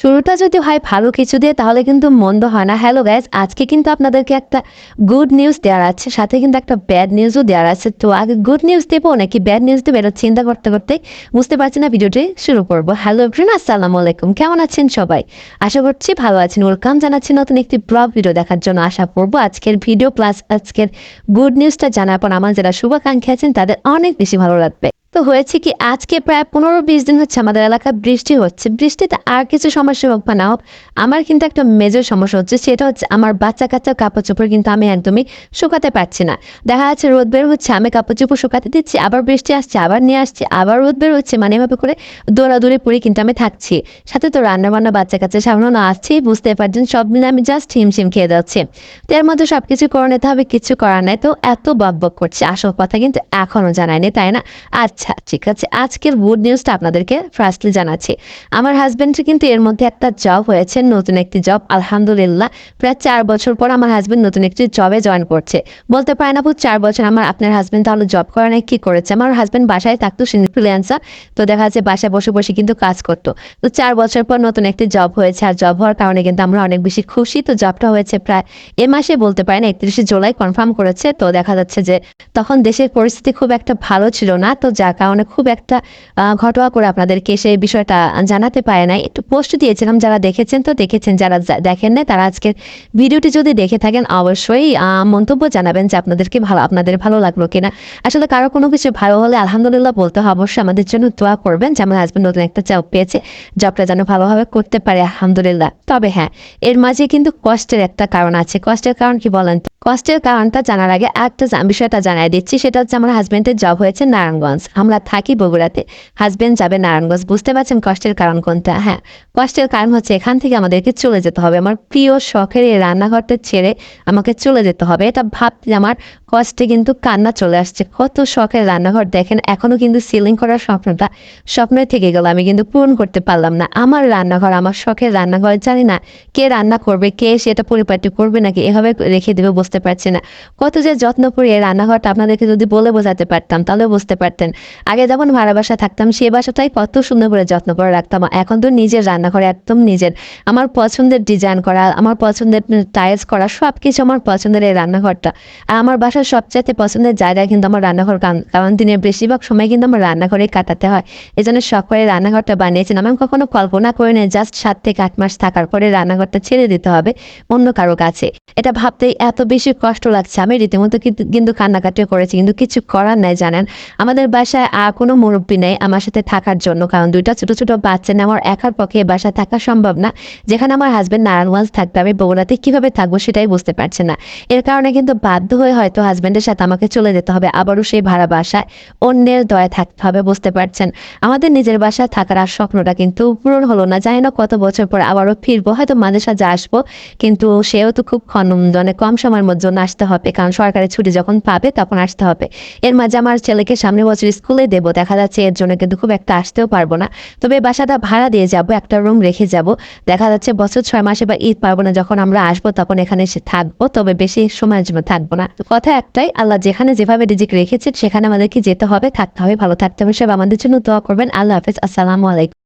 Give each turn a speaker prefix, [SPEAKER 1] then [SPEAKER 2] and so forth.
[SPEAKER 1] শুরুটা যদি হয় ভালো কিছু দিয়ে, তাহলে কিন্তু মন্দ হয় না। হ্যালো গাইজ আজকে কিন্তু আপনাদেরকে একটা গুড নিউজ দেওয়ার আছে, সাথে কিন্তু একটা ব্যাড নিউজও দেওয়ার আছে। তো আগে গুড নিউজ দেবো, নাকি ব্যাড নিউজ দেবো, এটা চিন্তা করতে করতে বুঝতে পারছি না ভিডিওটি শুরু করব। হ্যালো এভরিন আসসালামু আলাইকুম, কেমন আছেন সবাই? আশা করছি ভালো আছেন। ওয়েলকাম জানাচ্ছি নতুন একটি ব্লগ ভিডিও দেখার জন্য আশা করব। আজকের ভিডিও প্লাস আজকের গুড নিউজটা জানার পর আমার যারা শুভাকাঙ্ক্ষী আছেন, তাদের অনেক বেশি ভালো লাগবে। হয়েছে কি, আজকে প্রায় পনেরো বিশ দিন হচ্ছে আমাদের এলাকায় বৃষ্টি হচ্ছে। বৃষ্টিতে আর কিছু সমস্যা হোক বা না হোক, আমার কিন্তু একটা মেজর সমস্যা হচ্ছে, সেটা হচ্ছে আমার বাচ্চা কাচ্চা কাপড় চোপড় কিন্তু আমি একদমই শুকাতে পারছি না। দেখা যাচ্ছে রোদ বের হচ্ছে, আমি কাপড় চোপড় শুকাতে দিচ্ছি, আবার বৃষ্টি আসছে, আবার নিয়ে আসছে, আবার রোদ বের হচ্ছে মানে এভাবে করে দৌড়াদৌড়ি পরে কিন্তু আমি থাকছি। সাথে তো রান্না বান্না বাচ্চা কাচ্চা সামনে আসছি বুঝতে পারছেন, সব মিলে আমি জাস্ট হিমশিম খেয়ে যাচ্ছি। তো এর মধ্যে সব কিছু করে নিতে হবে, কিছু করার নাই, তো এত বক করছে, আসল কথা কিন্তু এখনও জানায়নি তাই না? আচ্ছা ঠিক আছে। আজকের গুড নিউজটা আপনাদেরকে ফার্স্টলি জানাচ্ছি। আমার হাজব্যান্ডের কিন্তু এর মধ্যে একটা জব হয়েছে, নতুন একটি জব আলহামদুলিল্লাহ। প্রায় চার বছর পর আমার হাজব্যান্ড নতুন একটি জবে জয়েন করছে। বলতে পারেন আপু, চার বছর আমার আপনার হাজব্যান্ড তাহলে জব করা নাই, কি করেছে? আমার হাজব্যান্ড বাসায় থাকতো ফ্রিল্যান্সার তো দেখা যাচ্ছে বাসায় বসে বসে কিন্তু কাজ করতো। তো চার বছর পর নতুন একটি জব হয়েছে, আর জব হওয়ার কারণে কিন্তু আমরা অনেক বেশি খুশি। তো জবটা হয়েছে প্রায় এ মাসে, বলতে পারেন একত্রিশে জুলাই কনফার্ম করেছে। তো দেখা যাচ্ছে যে তখন দেশের পরিস্থিতি খুব একটা ভালো ছিল না। তো যার কারণে খুব একটা ঘটোয়া করে আপনাদেরকে সেই বিষয়টা জানাতে পারে নাই। একটু পোস্ট দিয়েছিলাম, যারা দেখেছেন তো দেখেছেন, যারা দেখেন না তারা আজকের ভিডিওটি যদি দেখে থাকেন, অবশ্যই মন্তব্য জানাবেন যে আপনাদেরকে ভালো, আপনাদের ভালো লাগল কিনা। আসলে কারও কোনো কিছু ভালো হলে আলহামদুলিল্লাহ বলতে হবে অবশ্যই আমাদের জন্য দোয়া করবেন যেমন আমার হাজব্যান্ড নতুন একটা জব পেয়েছে। জবটা যেন ভালোভাবে করতে পারে, আলহামদুলিল্লাহ। তবে হ্যাঁ এর মাঝে কিন্তু কষ্টের একটা কারণ আছে। কষ্টের কারণ কি বলেন? কষ্টের কারণটা জানার আগে একটা বিষয়টা জানাই দিচ্ছি, সেটা হচ্ছে আমার হাজব্যান্ডের জব হয়েছে নারায়ণগঞ্জ। আমরা থাকি বগুড়াতে। হাজব্যান্ড যাবে নারায়ণগঞ্জ, বুঝতে পারছেন কষ্টের কারণ কোনটা? হ্যাঁ কষ্টের কারণ হচ্ছে এখান থেকে আমাদেরকে চলে যেতে হবে। আমার প্রিয় শখের এই রান্নাঘরটা ছেড়ে আমাকে চলে যেতে হবে। এটা ভাবতে আমার কষ্টে কিন্তু কান্না চলে আসছে। কত শখের রান্নাঘর। দেখেন, এখনও কিন্তু সিলিং করার স্বপ্নটা স্বপ্নই থেকে গেল। আমি কিন্তু পূরণ করতে পারলাম না। আমার রান্নাঘর, আমার শখের রান্নাঘর, জানি না কে রান্না করবে, কে সেটা পরিপাটি করবে নাকি, এভাবে রেখে দেবে বুঝতে পারছি না। কত যে যত্ন করি এই রান্নাঘরটা আপনাদেরকে যদি বলে বোঝাতে পারতাম তাহলে বুঝতে পারতেন। আগে যেমন ভাড়া বাসা থাকতাম, সে বাসাটাই কত সুন্দর করে যত্ন করে রাখতাম। এখন তো নিজের রান্নাঘরে একদম নিজের। আমার পছন্দের ডিজাইন করা, আমার পছন্দের টাইলস করা সব কিছু আমার পছন্দের এই রান্নাঘরটা। আর আমার বাসার সবচাইতে পছন্দের জায়গা কিন্তু আমার রান্নাঘর, কারণ- দিনের বেশিরভাগ সময় কিন্তু আমার রান্নাঘরে কাটাতে হয়। এই জন্য শখ করে রান্নাঘরটা বানিয়েছিলাম আমি কখনো কল্পনা করে নেই জাস্ট সাত থেকে আট মাস থাকার পরে রান্নাঘরটা ছেড়ে দিতে হবে অন্য কারও কাছে। এটা ভাবতেই এত বেশি কষ্ট লাগছে। আমি রীতিমতো কিন্তু কান্নাকাটিও করেছি, কিন্তু কিছু করার নাই, জানেন? আমাদের বাসায় আর কোনো মুরব্বী নেই আমার সাথে থাকার জন্য, কারণ দুইটা ছোট ছোট বাচ্চা নেই আমার একার পক্ষে বাসায় থাকা সম্ভব না। যেখানে আমার হাজব্যান্ড নারায়ণগঞ্জ থাকবে, আমি বগুড়াতে কীভাবে থাকব সেটাই বুঝতে পারছে না। এর কারণে কিন্তু বাধ্য হয়ে হয়তো হাজব্যান্ডের সাথে আমাকে চলে যেতে হবে, আবারও সেই ভাড়া বাসায়। অন্যের দয়া থাকতে হবে, বুঝতে পারছেন? আমাদের নিজের বাসায় থাকার আর স্বপ্নটা কিন্তু পূরণ হলো না। জানি না কত বছর পর আবারও ফিরবো, হয়তো মাঝে সাঝে আসব, কিন্তু সেও তো খুব মানে কম সময়ের মধ্যে আসতে হবে, কারণ সরকারি ছুটি যখন পাবে তখন আসতে হবে। এর মাঝে আমার ছেলেকে সামনে বছর স্কুলে দেবো, দেখা যাচ্ছে এর জন্য কিন্তু খুব একটা আসতেও পারব না। তবে বাসাটা ভাড়া দিয়ে যাব, একটা রুম রেখে যাব। দেখা যাচ্ছে বছর ছয় মাসে বা ঈদ পারব না যখন আমরা আসব তখন এখানে এসে থাকব, তবে বেশি সময়ের জন্য থাকব না। তো কথা একটাই, আল্লাহ যেখানে যেভাবে রিজিক রেখেছেন, সেখানে আমাদেরকে যেতে হবে, থাকতে হবে, ভালো থাকতে হবে। সব আমাদের জন্য দোয়া করবেন। আল্লাহ হাফেজ। আসসালামু আলাইকুম।